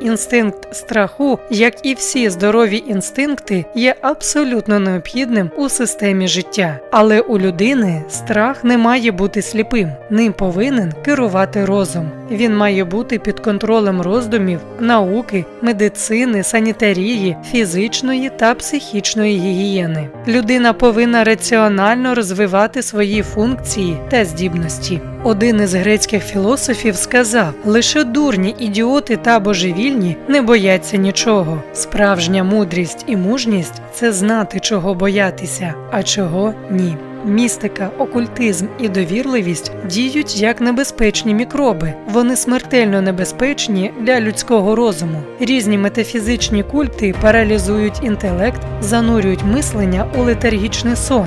Інстинкт страху, як і всі здорові інстинкти, є абсолютно необхідним у системі життя. Але у людини страх не має бути сліпим, ним повинен керувати розум. Він має бути під контролем роздумів, науки, медицини, санітарії, фізичної та психічної гігієни. Людина повинна раціонально розвивати свої функції та здібності. Один із грецьких філософів сказав: лише дурні, ідіоти та божевільні не бояться нічого. Справжня мудрість і мужність це знати, чого боятися, а чого ні. Містика, окультизм і довірливість діють як небезпечні мікроби. Вони смертельно небезпечні для людського розуму. Різні метафізичні культи паралізують інтелект, занурюють мислення у летаргічний сон,